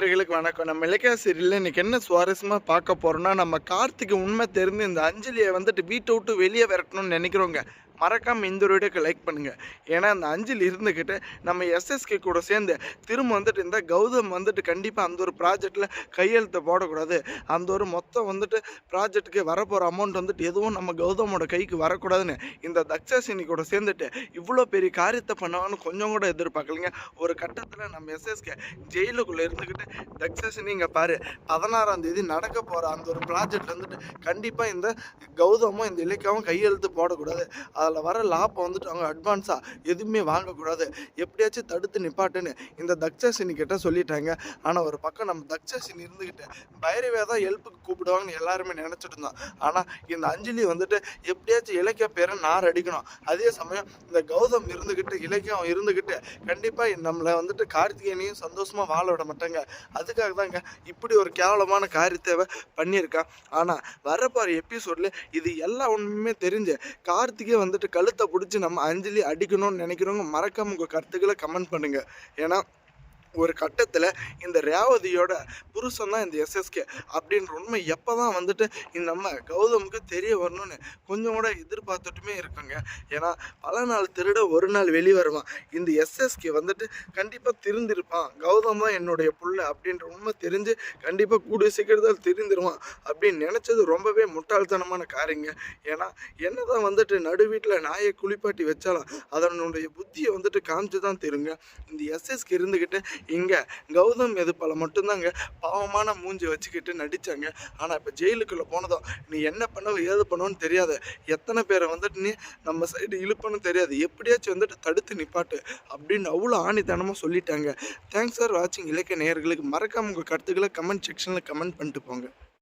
நேயர்களுக்கு வணக்கம். நம்ம இலக்கிய சீரியலில் என்ன சுவாரஸ்யமாக பார்க்க போகிறோம்னா நம்ம கார்த்திக்கு உண்மை தெரிந்து இந்த அஞ்சலியை வந்துட்டு வீட்டை விட்டு வெளியே விரட்டணும்னு நினைக்கிறோங்க மறக்காமல் இந்த ஒரு வீடியோக்கு லைக் பண்ணுங்கள் ஏன்னா அந்த அஞ்சில் இருந்துக்கிட்டு நம்ம எஸ்எஸ்கே கூட சேர்ந்து திரும்ப வந்துட்டு இந்த கௌதம் வந்துட்டு கண்டிப்பாக அந்த ஒரு ப்ராஜெக்டில் கையெழுத்தை போடக்கூடாது. அந்த ஒரு மொத்தம் வந்துட்டு ப்ராஜெக்ட்டுக்கு வரப்போகிற அமௌண்ட் வந்துட்டு எதுவும் நம்ம கௌதமோட கைக்கு வரக்கூடாதுன்னு இந்த தக்ஷாசினி கூட சேர்ந்துட்டு இவ்வளோ பெரிய காரியத்தை பண்ணுவான்னு கொஞ்சம் கூட எதிர்பார்க்கலைங்க. ஒரு கட்டத்தில் நம்ம எஸ்எஸ்கே ஜெயிலுக்குள்ளே இருந்துக்கிட்டு தக்ஷாசினி இங்கே பாரு பதினாறாம் தேதி நடக்க போகிற அந்த ஒரு ப்ராஜெக்ட் வந்துட்டு கண்டிப்பாக இந்த கௌதமும் இந்த இலக்கியாவும் கையெழுத்து போடக்கூடாது. அதில் அதில் வர லாபம் வந்துட்டு அவங்க அட்வான்ஸாக எதுவுமே வாங்கக்கூடாது. எப்படியாச்சும் தடுத்து நிப்பாட்டுன்னு இந்த தக்ஷாசினி கிட்ட சொல்லிட்டாங்க. ஆனால் ஒரு பக்கம் நம்ம தக்ஷாசினி இருந்துக்கிட்டு பைரவே தான் ஹெல்ப்புக்கு கூப்பிடுவாங்கன்னு எல்லாருமே நினச்சிட்டு இருந்தோம். ஆனால் இந்த அஞ்சலி வந்துட்டு எப்படியாச்சும் இலக்கிய பேரை நார் அடிக்கணும். அதே சமயம் இந்த கௌதம் இருந்துக்கிட்டு இலக்கியம் இருந்துக்கிட்டு கண்டிப்பாக நம்மளை வந்துட்டு கார்த்திகேயனையும் சந்தோஷமாக வாழ விட மாட்டாங்க. அதுக்காக தாங்க இப்படி ஒரு கேவலமான காரியத்தை பண்ணியிருக்கான். ஆனால் வரப்போகிற எபிசோடில் இது எல்லா ஒன்றுமே தெரிஞ்சு கார்த்திகே வந்துட்டு கழுத்தை பிடிச்சி நம்ம அஞ்சலி அடிக்கணும்னு நினைக்கிறவங்க மறக்காம உங்கள் கருத்துக்களை கமெண்ட் பண்ணுங்கள் ஏன்னா ஒரு கட்டத்தில் இந்த ரேவதியோட புருஷன் தான் இந்த எஸ்எஸ்கே அப்படின்ற உண்மை எப்போ தான் வந்துட்டு இந்த நம்ம கௌதமுக்கு தெரிய வரணும்னு கொஞ்சம் கூட எதிர்பார்த்துட்டுமே இருக்கோங்க. ஏன்னா பல நாள் திருட ஒரு நாள் வெளி வருவான். இந்த எஸ்எஸ்கே வந்துட்டு கண்டிப்பாக திருந்திருப்பான். கௌதம் தான் என்னுடைய புள்ள அப்படின்ற உண்மை தெரிஞ்சு கண்டிப்பாக கூடிய சீக்கிரத்தில் திருந்திருவான் அப்படின்னு நினச்சது ரொம்பவே முட்டாள்தனமான காரியங்க. ஏன்னா என்னதான் வந்துட்டு நடு வீட்டில் நாயை குளிப்பாட்டி வச்சாலும் அதனுடைய புத்தியை வந்துட்டு காமிச்சு தான் தெரியுங்க இந்த எஸ்எஸ்கே இருந்துக்கிட்டு இங்கே கௌதம் எதுப்பால் மட்டும்தாங்க பாவமான மூஞ்சி வச்சுக்கிட்டு நடித்தாங்க ஆனால் இப்போ ஜெயிலுக்குள்ளே போனதும் நீ என்ன பண்ணவும் ஏது பண்ணுவோன்னு தெரியாது. எத்தனை பேரை வந்துட்டு நீ நம்ம சைடு இழுப்பன்னு தெரியாது. எப்படியாச்சும் வந்துட்டு தடுத்து நிப்பாட்டு அப்படின்னு அவ்வளோ ஆணித்தனமாக சொல்லிட்டாங்க. தேங்க்ஸ் ஃபார் வாட்சிங் இலக்கிய நேயர்களுக்கு மறக்காம உங்கள் கருத்துக்களை கமெண்ட் செக்ஷனில் கமெண்ட் பண்ணிட்டு போங்க.